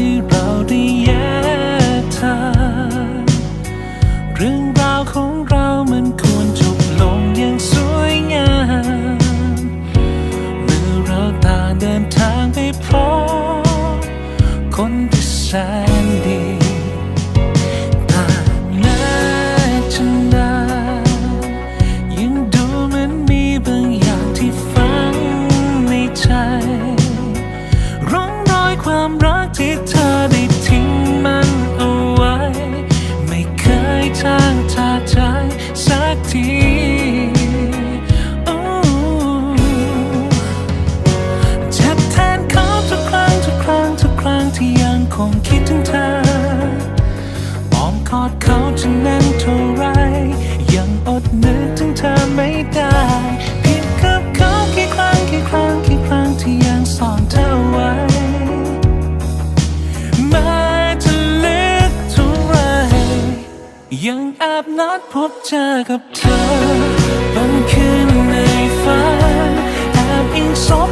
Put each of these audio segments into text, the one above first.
ที่เราได้แยกทางเรื่องราวของเรามันควรจบลงอย่างสวยงามเมื่อเราต่างเดินทางไปพร้อมคนที่แสน จะแน่นเท่าไร ยังอดนึกถึงเธอไม่ได้ผิดกับเขากี่ครั้งกี่ครั้งกี่ครั้งที่ยังซ่อนเธอไว้แม้จะลึกเท่าไร ยังแอบนัดพบเจอกับเธอบางคืนในฝันแอบอิงซบ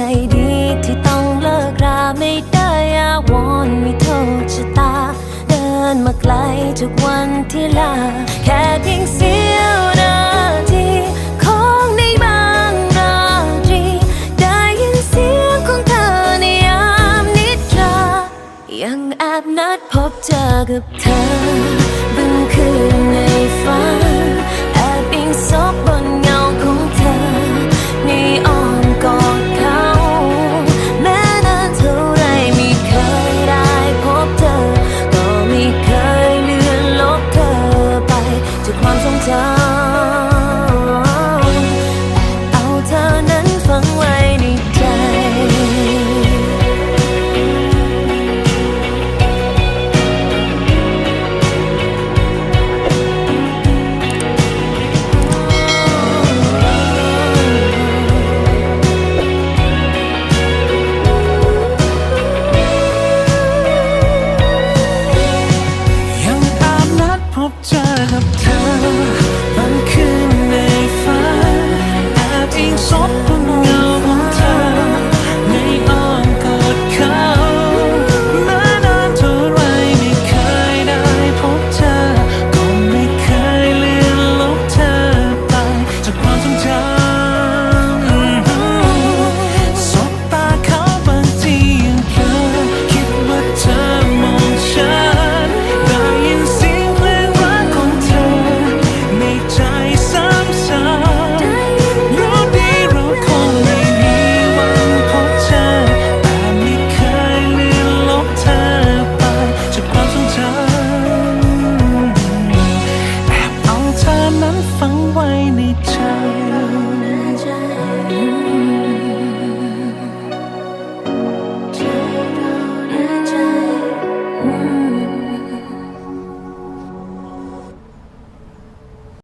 ใจดีที่ต้องเลิกราไม่ได้อาวอนไม่โทษชะตา เดินมาไกลจากวันที่ลา แค่เพียงเสียวนาทีของในบางราตรีได้ยินเสียงของเธอในยามนิทรายังแอบนัดพบเจอกับเธอ más. something